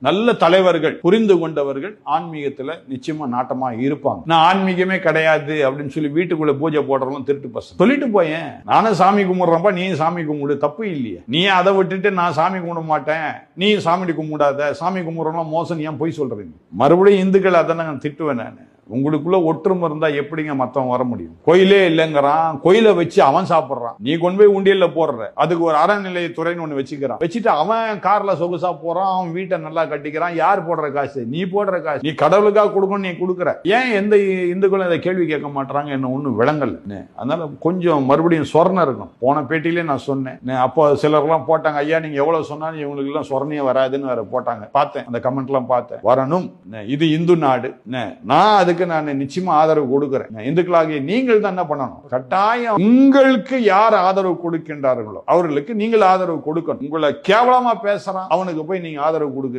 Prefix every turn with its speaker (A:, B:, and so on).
A: நல்ல தலைவர்கள் புரிந்து கொண்டவர்கள் ஆன்மீகத்துல நிச்சயமா நாட்டமா இருப்பாங்க. நான் ஆன்மீகமே கிடையாது அப்படின்னு சொல்லி வீட்டுக்குள்ள பூஜை போடுறவங்க திருட்டு பசங்க. சொல்லிட்டு போயேன் நானும் சாமி கும்பிடுறப்ப நீ சாமி கும்பிடு. தப்பு இல்லையே. நீ அதை விட்டுட்டு நான் சாமி கும்பிட மாட்டேன். நீ சாமி கும்பிடாத. சாமி கும்பிடுறவங்க மோசம் ஏன் போய் சொல்றீங்க? மறுபடியும் இந்துக்கள் அதை நான் திட்டுவேன் நான். உங்களுக்குள்ள ஒற்றுமை இருந்தா எப்படிங்க மத்தவன் வர முடியும்? கோயிலே இல்லைங்கிறான் கோயிலை வச்சு அவன் சாப்பிடுறான். நீ கொண்டு போய் உண்டியல்ல போடுற. அதுக்கு ஒரு அறநிலையத்துறைன்னு ஒண்ணு வச்சுக்கிறான். வச்சுட்டு அவன் கார்ல சொகுசா போறான் அவன் வீட்டை நல்லா கட்டிக்கிறான். யார் போடுற காசு? நீ போடுற காசு. நீ கடவுளுக்காக கொடுக்கணும் நீ கொடுக்குற. ஏன் எந்த இந்துக்களும் இதை கேள்வி கேட்க மாட்டாங்க என்ன ஒன்றும் விளங்கல். அதனால கொஞ்சம் மறுபடியும் சொர்ணம் இருக்கும் போன பேட்டியிலே நான் சொன்னேன். அப்போ சிலர்லாம் போட்டாங்க ஐயா நீங்க எவ்வளவு சொன்னாலும் இவங்களுக்கு எல்லாம் சொர்ணையே வராதுன்னு வேற போட்டாங்க. பார்த்தேன். அந்த கமெண்ட்லாம் பார்த்தேன். வரணும். இது இந்து நாடு. நான் அதுக்கு நான் நிச்சயமா ஆதரவு கொடுக்கிறேன். இந்துக்களாகிய நீங்கள் தான் என்ன பண்ணணும்? கட்டாயம் உங்களுக்கு யார் ஆதரவு கொடுக்கின்றார்களோ அவர்களுக்கு நீங்கள் ஆதரவு கொடுக்கணும். உங்களை கேவலமா பேசுறான் அவனுக்கு போய் நீங்க ஆதரவு கொடுக்குறீங்க.